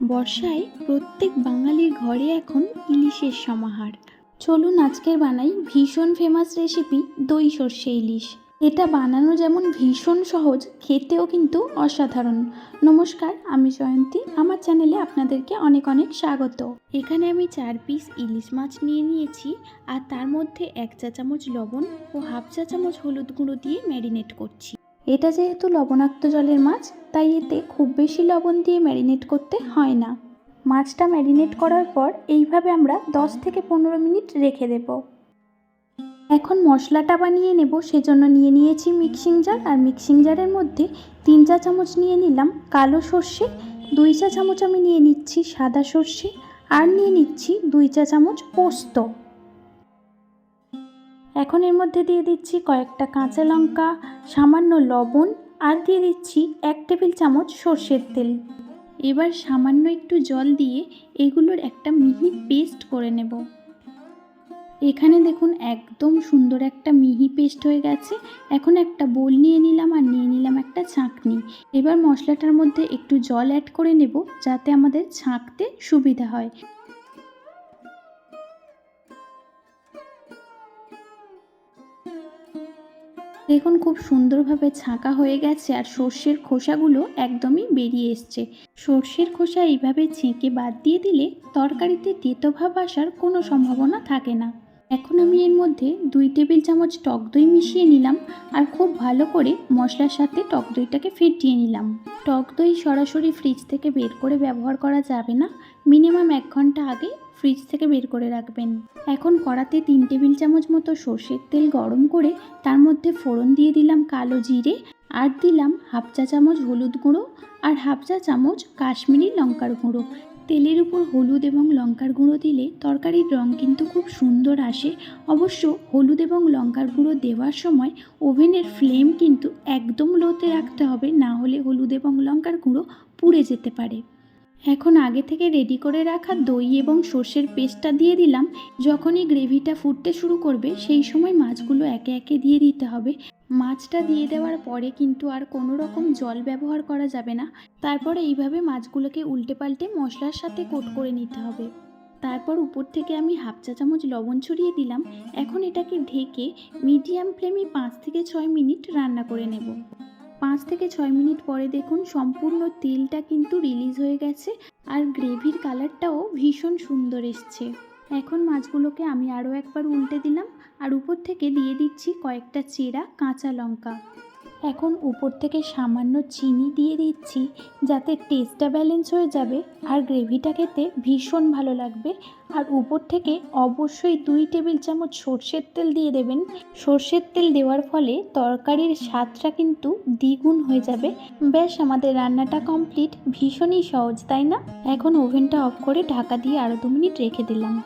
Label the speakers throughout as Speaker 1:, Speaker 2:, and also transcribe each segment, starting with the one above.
Speaker 1: বর্ষায় প্রত্যেক বাঙালির ঘরে এখন ইলিশের সমাহার। চলুন আজকের বানাই ভীষণ ফেমাস রেসিপি দই সর্ষে ইলিশ। এটা বানানো যেমন ভীষণ সহজ, খেতেও কিন্তু অসাধারণ। নমস্কার, আমি জয়ন্তী। আমার চ্যানেলে আপনাদেরকে অনেক অনেক স্বাগত। এখানে আমি চার পিস ইলিশ মাছ নিয়ে নিয়েছি আর তার মধ্যে এক চা চামচ লবণ ও হাফ চা চামচ হলুদ গুঁড়ো দিয়ে ম্যারিনেট করছি। এটা যেহেতু লবণাক্ত জলের মাছ, তাই এতে খুব বেশি লবণ দিয়ে ম্যারিনেট করতে হয় না। মাছটা ম্যারিনেট করার পর এইভাবে আমরা 10 থেকে পনেরো মিনিট রেখে দেব। এখন মশলাটা বানিয়ে নেব, সেজন্য নিয়ে নিয়েছি মিক্সিং জার আর মিক্সিং জারের মধ্যে তিন চা চামচ নিয়ে নিলাম কালো সর্ষে, দুই চা চামচ আমি নিয়ে নিচ্ছি সাদা সর্ষে, আর নিয়ে নিচ্ছি দুই চা চামচ পোস্ত। এখন এর মধ্যে দিয়ে দিচ্ছি কয়েকটা কাঁচা লঙ্কা, সামান্য লবণ আর দিয়ে দিচ্ছি এক টেবিল চামচ সর্ষের তেল। এবার সামান্য একটু জল দিয়ে এগুলোর একটা মিহি পেস্ট করে নেব। এখানে দেখুন একদম সুন্দর একটা মিহি পেস্ট হয়ে গেছে। এখন একটা বোল নিয়ে নিলাম আর নিয়ে নিলাম একটা ছাঁকনি। এবার মশলাটার মধ্যে একটু জল অ্যাড করে নেব যাতে আমাদের ছাঁকতে সুবিধা হয়। দেখুন খুব সুন্দরভাবে ছাঁকা হয়ে গেছে আর সর্ষের খোসাগুলো একদমই বেরিয়ে এসছে। সর্ষের খোসা এইভাবে ছেঁকে বাদ দিয়ে দিলে তরকারিতে তেতো ভাব আসার কোনো সম্ভাবনা থাকে না। এখন আমি এর মধ্যে দুই টেবিল চামচ টক দই মিশিয়ে নিলাম আর খুব ভালো করে মশলার সাথে টক দইটাকে ফেটিয়ে নিলাম। টক দই সরাসরি ফ্রিজ থেকে বের করে ব্যবহার করা যাবে না। মিনিমাম এক ঘণ্টা আগে ফ্রিজ থেকে বের করে রাখবেন। এখন কড়াতে তিন টেবিল চামচ মতো সর্ষের তেল গরম করে তার মধ্যে ফোড়ন দিয়ে দিলাম কালো জিরে আর দিলাম হাফ চা চামচ হলুদ গুঁড়ো আর হাফ চা চামচ কাশ্মীরি লঙ্কার গুঁড়ো। তেলের উপর হলুদ এবং লঙ্কার গুঁড়ো দিলে তরকারির রং কিন্তু খুব সুন্দর আসে। অবশ্য হলুদ এবং লঙ্কার গুঁড়ো দেওয়ার সময় ওভেনের ফ্লেম কিন্তু একদম লোতে রাখতে হবে, না হলে হলুদ এবং লঙ্কার গুঁড়ো পুড়ে যেতে পারে। এখন আগে থেকে রেডি করে রাখা দই এবং সর্ষের পেস্টটা দিয়ে দিলাম। যখনই গ্রেভিটা ফুটতে শুরু করবে, সেই সময় মাছগুলো একে একে দিয়ে দিতে হবে। মাছটা দিয়ে দেওয়ার পরে কিন্তু আর কোনো রকম জল ব্যবহার করা যাবে না। তারপরে এইভাবে মাছগুলোকে উল্টে পাল্টে মশলার সাথে কোট করে নিতে হবে। তারপর উপর থেকে আমি হাফ চা চামচ লবণ ছড়িয়ে দিলাম। এখন এটাকে ঢেকে মিডিয়াম ফ্লেমে পাঁচ থেকে ছয় মিনিট রান্না করে নেব। পাঁচ থেকে ছয় মিনিট পরে দেখুন সম্পূর্ণ তেলটা কিন্তু রিলিজ হয়ে গেছে আর গ্রেভির কালারটাও ভীষণ সুন্দর এসছে। এখন মাছগুলোকে আমি আরও একবার উল্টে দিলাম আর উপর থেকে দিয়ে দিচ্ছি কয়েকটা চেরা কাঁচা লঙ্কা। এখন উপর থেকে সামান্য চিনি দিয়ে দিচ্ছি, যাতে টেস্টটা ব্যালেন্স হয়ে যাবে আর গ্রেভিটা খেতে ভীষণ ভালো লাগবে। আর উপর থেকে অবশ্যই দুই টেবিল চামচ সর্ষের তেল দিয়ে দেবেন। সর্ষের তেল দেওয়ার ফলে তরকারির স্বাদটা কিন্তু দ্বিগুণ হয়ে যাবে। ব্যাস, আমাদের রান্নাটা কমপ্লিট ভীষণই সহজ, তাই না? এখন ওভেনটা অফ করে ঢাকা দিয়ে আরও দু মিনিট রেখে দিলাম।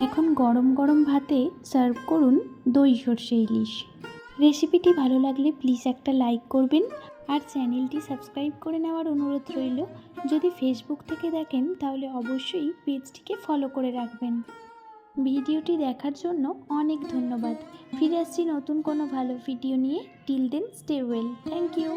Speaker 1: এখন গরম গরম ভাতে সার্ভ করুন দই সর্ষে ইলিশ। রেসিপিটি ভালো লাগলে প্লিজ একটা লাইক করবেন আর চ্যানেলটি সাবস্ক্রাইব করে নেওয়ার অনুরোধ রইল। যদি ফেসবুক থেকে দেখেন, তাহলে অবশ্যই পেজটিকে ফলো করে রাখবেন। ভিডিওটি দেখার জন্য অনেক ধন্যবাদ। ফিরে আসছি নতুন কোনো ভালো ভিডিও নিয়ে। Till then stay well thank you